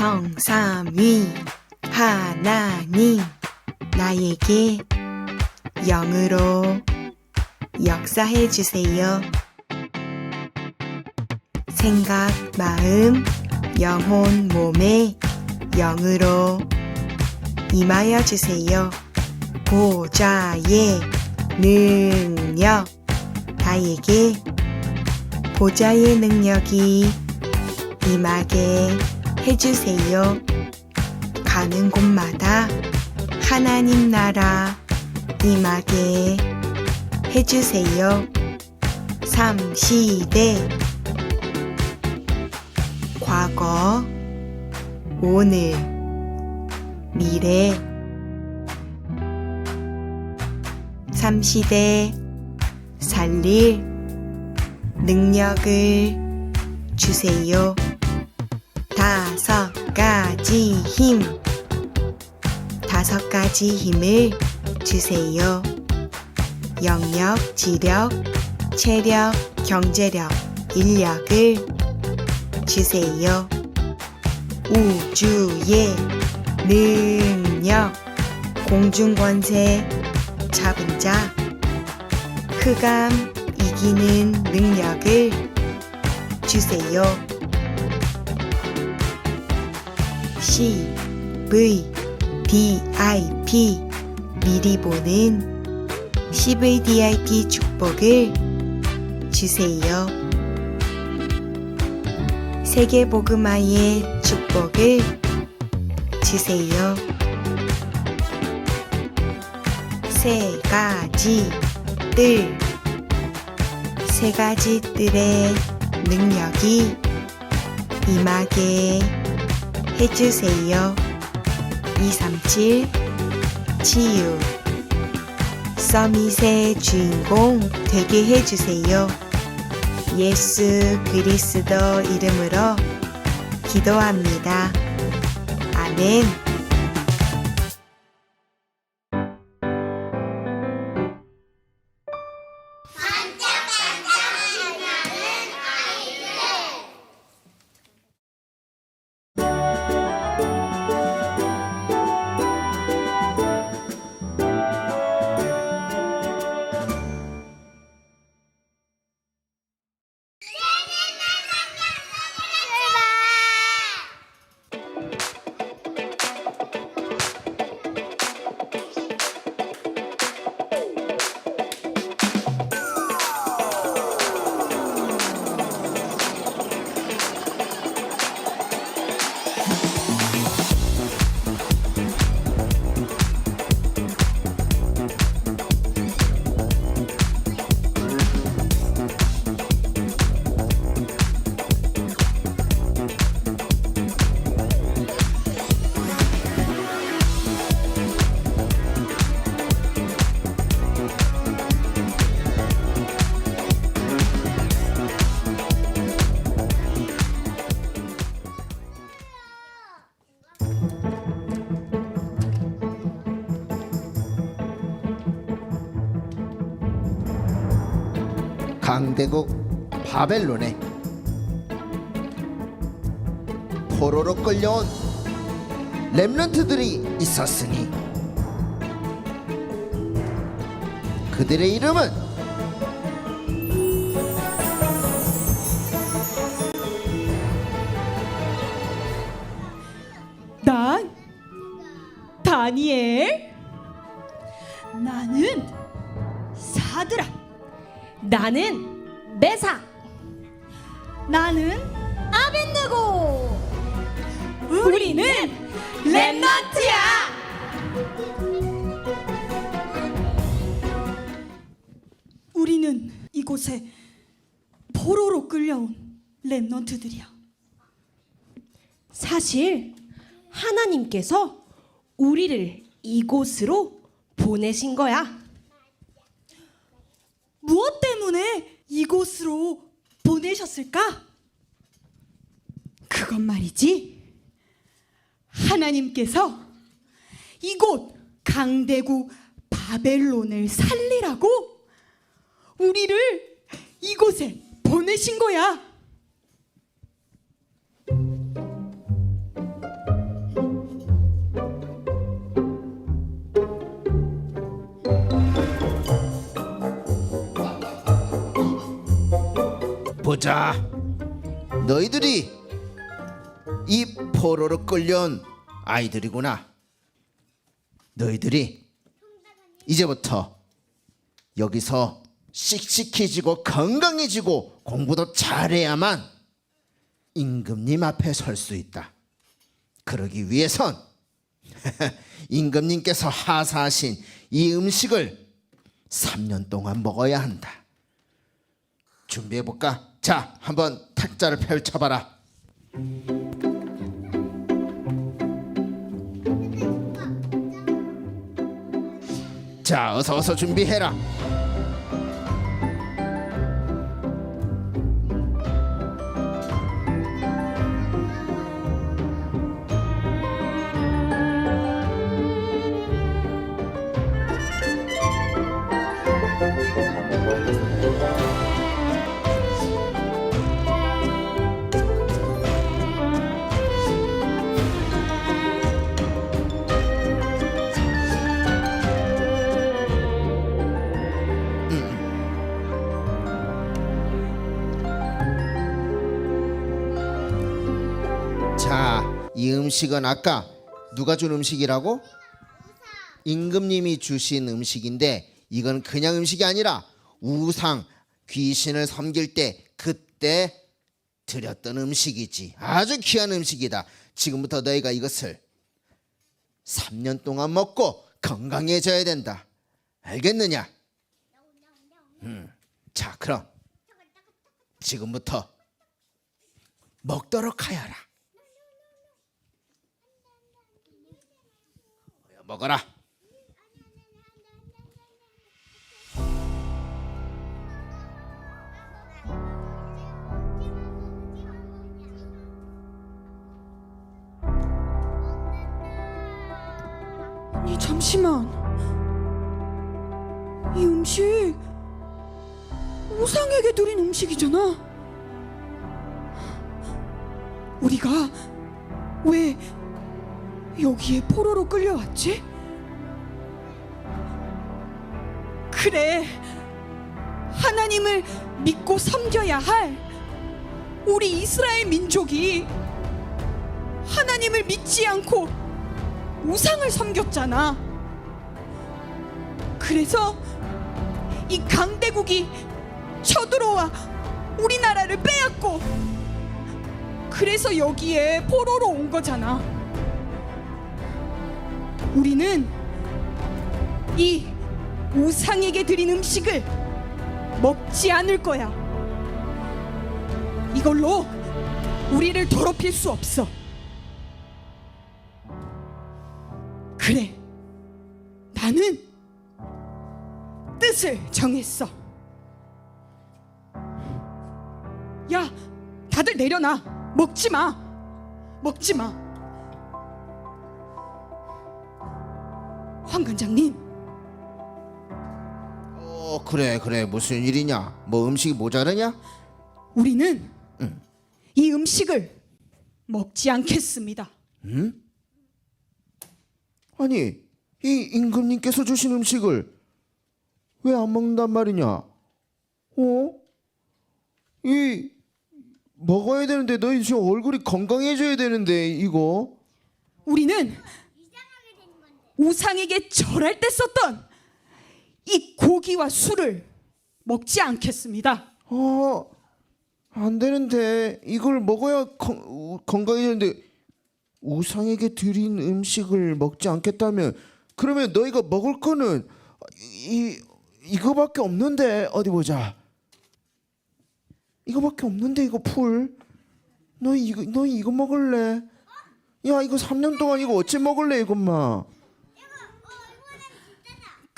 성삼위 하나님 나에게 영으로 역사해 주세요. 생각, 마음, 영혼, 몸에 영으로 임하여 주세요. 보좌의 능력 나에게 보좌의 능력이 임하게 해주세요. 가는 곳마다 하나님 나라 임하게 해주세요. 삼시대 과거 오늘 미래 삼시대 살릴 능력을 주세요. 다섯 가지 힘. 다섯 가지 힘을 주세요. 영역, 지력, 체력, 경제력, 인력을 주세요. 우주의 능력, 공중권세, 잡은 자, 흑암 이기는 능력을 주세요. V, D, I, P 미리 보는 CVDIP 축복을 주세요. 세계복음화의 축복을 주세요. 세 가지 뜰, 세 가지 뜰의 능력이 임하게 해주세요. 237 치유 서밋의 주인공 되게 해주세요. 예수 그리스도 이름으로 기도합니다. 아멘. 강대국 바벨론에 포로로 끌려온 렘넌트들이 있었으니 그들의 이름은 난 다니엘 나는 메사. 나는 아벤네고. 우리는 렘넌트야. 우리는 이곳에 포로로 끌려온 렘넌트들이야. 사실 하나님께서 우리를 이곳으로 보내신 거야. 무엇 때문에 이곳으로 보내셨을까? 그건 말이지. 하나님께서 이곳 강대국 바벨론을 살리라고 우리를 이곳에 보내신 거야. 보자. 너희들이 이 포로로 끌려온 아이들이구나. 너희들이 이제부터 여기서 씩씩해지고 건강해지고 공부도 잘해야만 임금님 앞에 설 수 있다. 그러기 위해선 임금님께서 하사하신 이 음식을 3년 동안 먹어야 한다. 준비해 볼까? 자, 한번 탁자를 펼쳐 봐라. 자, 어서 어서 준비해라. 음식은 아까 누가 준 음식이라고? 임금님이 주신 음식인데 이건 그냥 음식이 아니라 우상 귀신을 섬길 때 그때 드렸던 음식이지. 아주 귀한 음식이다. 지금부터 너희가 이것을 3년 동안 먹고 건강해져야 된다. 알겠느냐? 음. 자, 그럼 지금부터 먹도록 하여라. 어여, 먹어라. 아니 잠시만. 이 음식 우상에게 드린 음식이잖아. 우리가 왜 여기에 포로로 끌려왔지? 그래. 하나님을 믿고 섬겨야 할 우리 이스라엘 민족이 하나님을 믿지 않고 우상을 섬겼잖아. 그래서 이 강대국이 쳐들어와 우리나라를 빼앗고 그래서 여기에 포로로 온 거잖아. 우리는 이 우상에게 드린 음식을 먹지 않을 거야. 이걸로 우리를 더럽힐 수 없어. 그래. 나는 뜻을 정했어. 야, 다들 내려놔. 먹지 마. 먹지 마. 황 관장님, 어, 그래, 그래. 무슨 일이냐? 뭐 음식이 모자르냐? 우리는 이 음식을 먹지 않겠습니다. 아니, 이 임금님께서 주신 음식을 왜 안 먹는단 말이냐? 어? 이 먹어야 되는데 너희 지금 얼굴이 건강해져야 되는데 이거 우리는 우상에게 절할 때 썼던 이 고기와 술을 먹지 않겠습니다. 어, 안 되는데 이걸 먹어야 건강해지는데 우상에게 드린 음식을 먹지 않겠다면 그러면 너희가 먹을 거는 이 이거밖에 없는데 어디 보자. 이거밖에 없는데 이거 풀. 너희 이거 너희 이거 먹을래? 야 이거 3년 동안 이거 어찌 먹을래 이것만.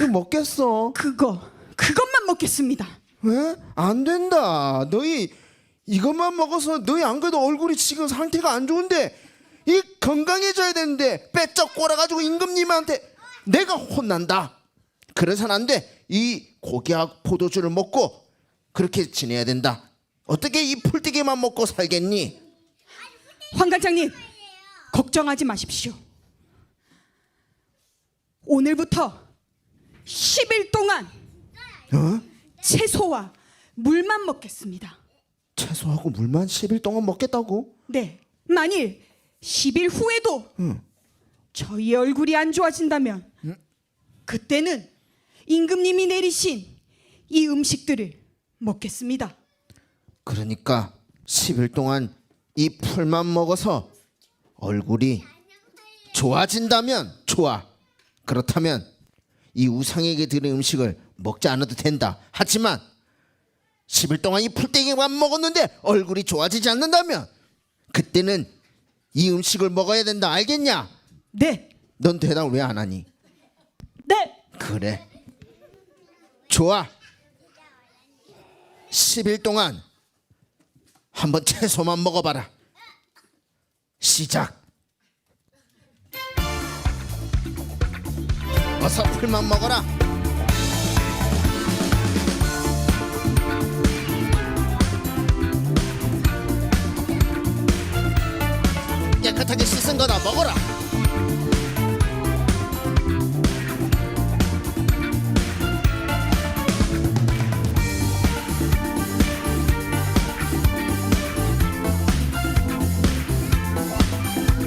그 먹겠어? 그거 그것만 먹겠습니다. 왜? 안 된다. 너희 이것만 먹어서 너희 안 그래도 얼굴이 지금 상태가 안 좋은데 이 건강해져야 되는데 빼쩍 꼬라가지고 임금님한테 내가 혼난다. 그래서는 안 돼. 이 고기와 포도주를 먹고 그렇게 지내야 된다. 어떻게 이 풀떼기만 먹고 살겠니? 황 관장님 걱정하지 마십시오. 오늘부터 10일 동안 어? 채소와 물만 먹겠습니다. 채소하고 물만 10일 동안 먹겠다고? 네. 만일 10일 후에도 저희의 얼굴이 안 좋아진다면 그때는 임금님이 내리신 이 음식들을 먹겠습니다. 그러니까 10일 동안 이 풀만 먹어서 얼굴이 좋아진다면 좋아. 그렇다면 이 우상에게 드린 음식을 먹지 않아도 된다. 하지만 10일 동안 이 풀떼기만 먹었는데 얼굴이 좋아지지 않는다면 그때는 이 음식을 먹어야 된다. 알겠냐? 네. 넌 대답을 왜 안 하니? 네. 그래. 좋아. 10일 동안 한번 채소만 먹어봐라. 시작. 어서 풀만 먹어라. 깨끗하게 씻은 거다 먹어라.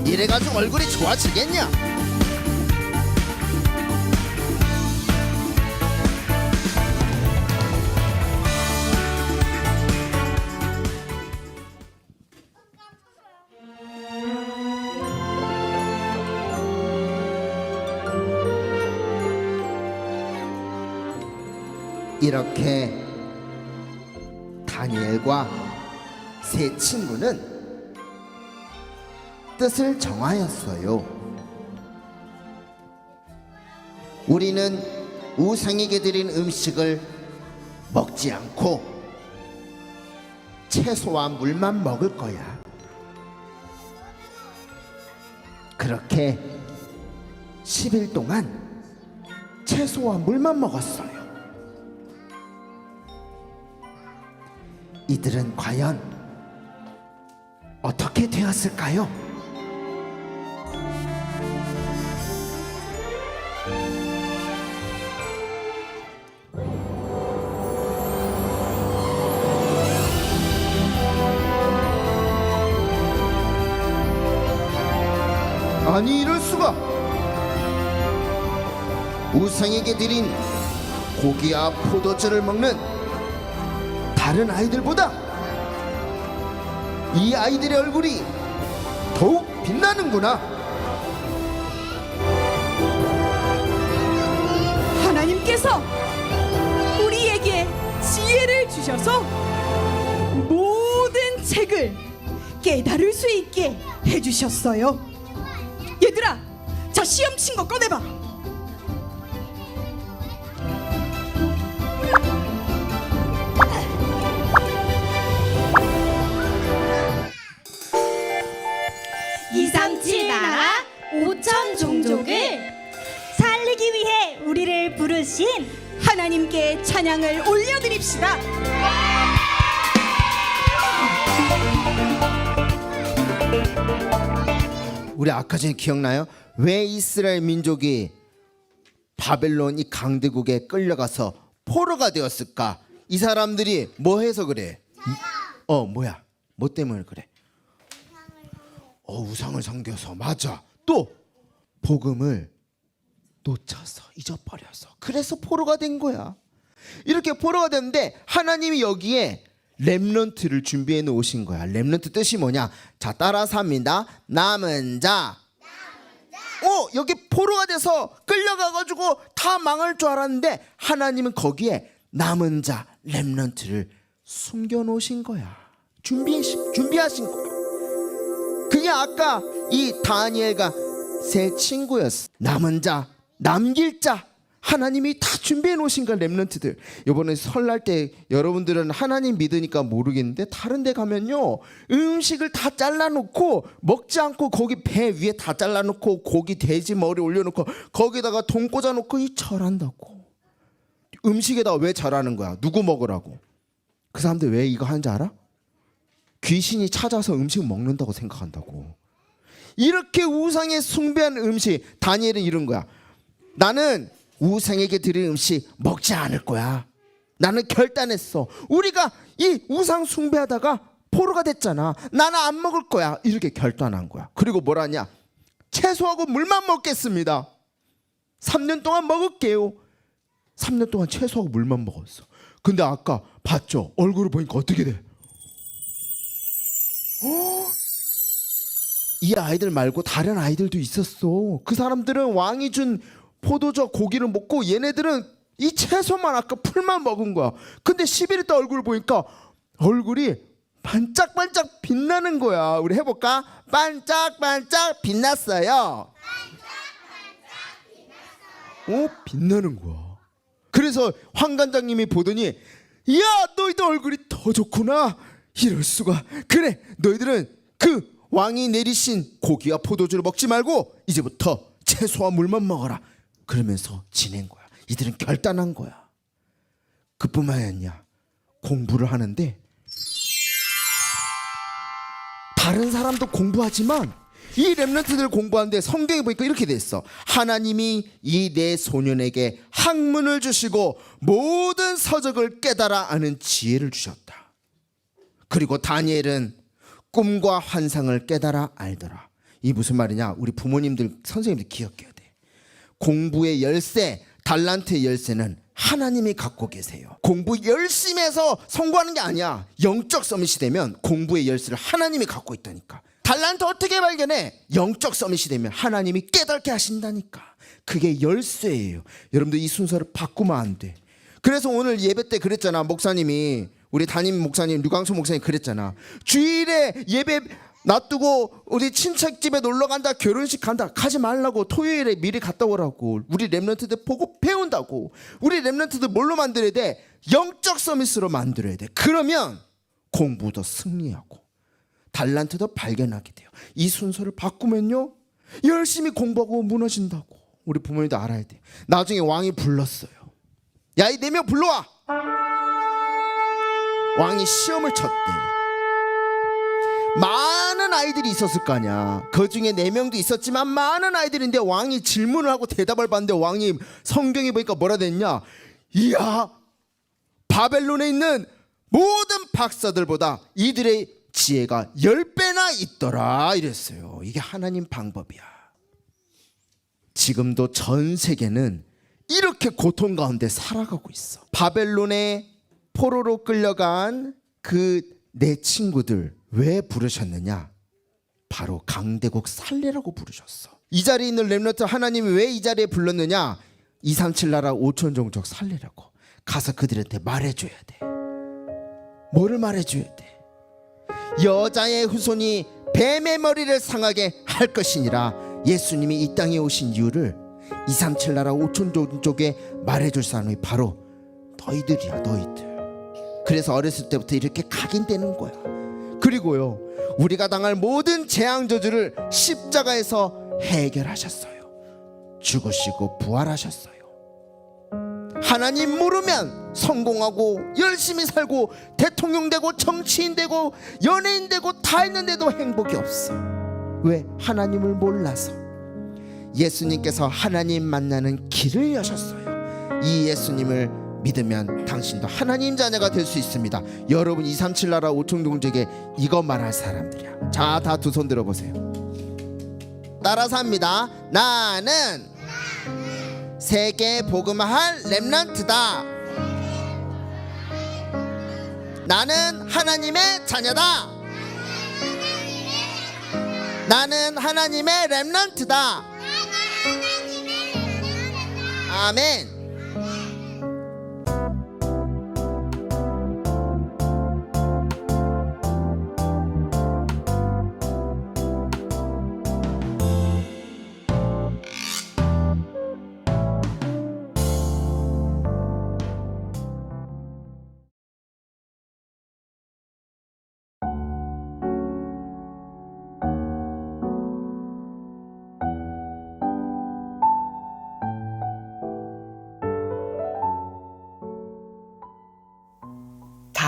이래가지고 얼굴이 좋아지겠냐? 이렇게 다니엘과 세 친구는 뜻을 정하였어요. 우리는 우상에게 드린 음식을 먹지 않고 채소와 물만 먹을 거야. 그렇게 10일 동안 채소와 물만 먹었어요. 이들은 과연 어떻게 되었을까요? 아니 이럴 수가 우상에게 드린 고기와 포도주를 먹는 다른 아이들보다 이 아이들의 얼굴이 더욱 빛나는구나 하나님께서 우리에게 지혜를 주셔서 모든 책을 깨달을 수 있게 해주셨어요. 얘들아, 자 시험 친 거 꺼내봐. 오천 종족을 살리기 위해 우리를 부르신 하나님께 찬양을 올려드립시다. 우리 아까 전에 기억나요? 왜 이스라엘 민족이 바벨론 이 강대국에 끌려가서 포로가 되었을까? 이 사람들이 뭐 해서 그래? 어 뭐야? 뭐 때문에 그래? 어 우상을 섬겨서 맞아. 또 복음을 놓쳐서 잊어버려서 그래서 포로가 된 거야. 이렇게 포로가 됐는데 하나님이 여기에 렘넌트를 준비해 놓으신 거야. 렘넌트 뜻이 뭐냐? 자, 따라서 합니다. 남은 자. 어, 여기 포로가 돼서 끌려가 가지고 다 망할 줄 알았는데 하나님은 거기에 남은 자 렘넌트를 숨겨 놓으신 거야. 준비 준비하신 거야. 그게 아까 이 다니엘과 세 친구였어. 남은 자, 남길 자. 하나님이 다 준비해 놓으신 거야 렘넌트들. 이번에 설날 때 여러분들은 하나님 믿으니까 모르겠는데 다른 데 가면요. 음식을 다 잘라 놓고 먹지 않고 거기 배 위에 다 잘라 놓고 고기 돼지 머리 올려 놓고 거기다가 돈 꽂아 놓고 이 절한다고. 음식에다 왜 절하는 거야? 누구 먹으라고? 그 사람들 왜 이거 하는지 알아? 귀신이 찾아서 음식 먹는다고 생각한다고. 이렇게 우상에 숭배한 음식 다니엘은 이런 거야. 나는 우상에게 드린 음식 먹지 않을 거야. 나는 결단했어. 우리가 이 우상 숭배하다가 포로가 됐잖아. 나는 안 먹을 거야. 이렇게 결단한 거야. 그리고 뭐라냐? 채소하고 물만 먹겠습니다. 3년 동안 먹을게요. 3년 동안 채소하고 물만 먹었어. 근데 아까 봤죠? 얼굴을 보니까 어떻게 돼? 어? 이 아이들 말고 다른 아이들도 있었어. 그 사람들은 왕이 준 포도주 고기를 먹고 얘네들은 이 채소만 아까 풀만 먹은 거야. 근데 11일 때 얼굴 보니까 얼굴이 반짝반짝 빛나는 거야. 우리 해볼까? 반짝반짝 빛났어요. 어 빛나는 거야. 그래서 황관장님이 보더니 야 너희들 얼굴이 더 좋구나. 이럴 수가. 그래 너희들은 그 왕이 내리신 고기와 포도주를 먹지 말고 이제부터 채소와 물만 먹어라. 그러면서 지낸 거야. 이들은 결단한 거야. 그뿐만이 아니야. 공부를 하는데 다른 사람도 공부하지만 이 렘넌트들 공부하는데 성경에 보니까 이렇게 돼 있어. 하나님이 이네 소년에게 학문을 주시고 모든 서적을 깨달아 아는 지혜를 주셨다. 그리고 다니엘은 꿈과 환상을 깨달아 알더라. 이 무슨 말이냐? 우리 부모님들 선생님들 기억해야 돼. 공부의 열쇠, 달란트의 열쇠는 하나님이 갖고 계세요. 공부 열심히 해서 성공하는 게 아니야. 영적 서밋이 되면 공부의 열쇠를 하나님이 갖고 있다니까. 달란트 어떻게 발견해? 영적 서밋이 되면 하나님이 깨닫게 하신다니까. 그게 열쇠예요. 여러분들 이 순서를 바꾸면 안 돼. 그래서 오늘 예배 때 그랬잖아. 목사님이 우리 담임 목사님 류광수 목사님 그랬잖아. 주일에 예배 놔두고 우리 친척 집에 놀러 간다 결혼식 간다 가지 말라고 토요일에 미리 갔다 오라고. 우리 랩런트들 보고 배운다고. 우리 랩런트들 뭘로 만들어야 돼? 영적 서밋으로 만들어야 돼. 그러면 공부도 승리하고 달란트도 발견하게 돼요. 이 순서를 바꾸면요 열심히 공부하고 무너진다고. 우리 부모님도 알아야 돼. 나중에 왕이 불렀어요. 야 이 네 명 불러와 왕이 시험을 쳤대 많은 아이들이 있었을 거 아니야. 그 중에 네 명도 있었지만 많은 아이들인데 왕이 질문을 하고 대답을 받는데 왕이 성경에 보니까 뭐라 됐냐? 이야, 바벨론에 있는 모든 박사들보다 이들의 지혜가 열 배나 있더라 이랬어요. 이게 하나님 방법이야. 지금도 전 세계는 이렇게 고통 가운데 살아가고 있어. 바벨론의 포로로 끌려간 그 내 친구들 왜 부르셨느냐? 바로 강대국 살리라고 부르셨어. 이 자리에 있는 렘너트 하나님이 왜 이 자리에 불렀느냐? 237 나라 5천 종족 살리라고. 가서 그들한테 말해줘야 돼. 뭐를 말해줘야 돼? 여자의 후손이 뱀의 머리를 상하게 할 것이니라 예수님이 이 땅에 오신 이유를 237 나라 5천 종족에 말해줄 사람이 바로 너희들이야 너희들 그래서 어렸을 때부터 이렇게 각인되는 거야. 그리고요 우리가 당할 모든 재앙 저주를 십자가에서 해결하셨어요. 죽으시고 부활하셨어요. 하나님 모르면 성공하고 열심히 살고 대통령 되고 정치인 되고 연예인 되고 다 했는데도 행복이 없어. 왜? 하나님을 몰라서. 예수님께서 하나님 만나는 길을 여셨어요. 이 예수님을 믿으면 당신도 하나님 자녀가 될 수 있습니다 여러분 237 나라 5천 동족에 이거 말할 사람들이야 자 다 두 손 들어 보세요 따라서 합니다 나는 세계 복음할 렘넌트다. 나는 하나님의 자녀다. 나는 하나님의 렘넌트다. 아멘.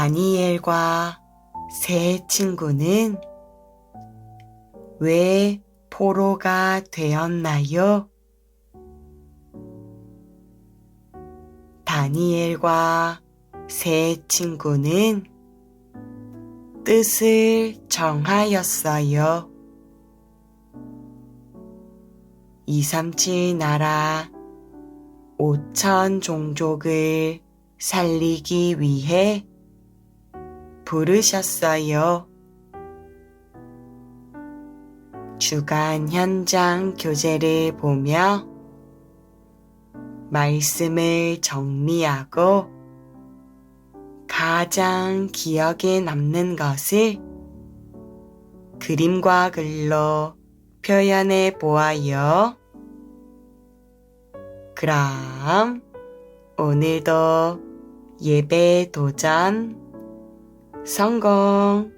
다니엘과 세 친구는 왜 포로가 되었나요? 다니엘과 세 친구는 뜻을 정하였어요. 237 나라 5천 종족을 살리기 위해 부르셨어요. 주간 현장 교재를 보며 말씀을 정리하고 가장 기억에 남는 것을 그림과 글로 표현해 보아요. 그럼 오늘도 예배 도전 성공!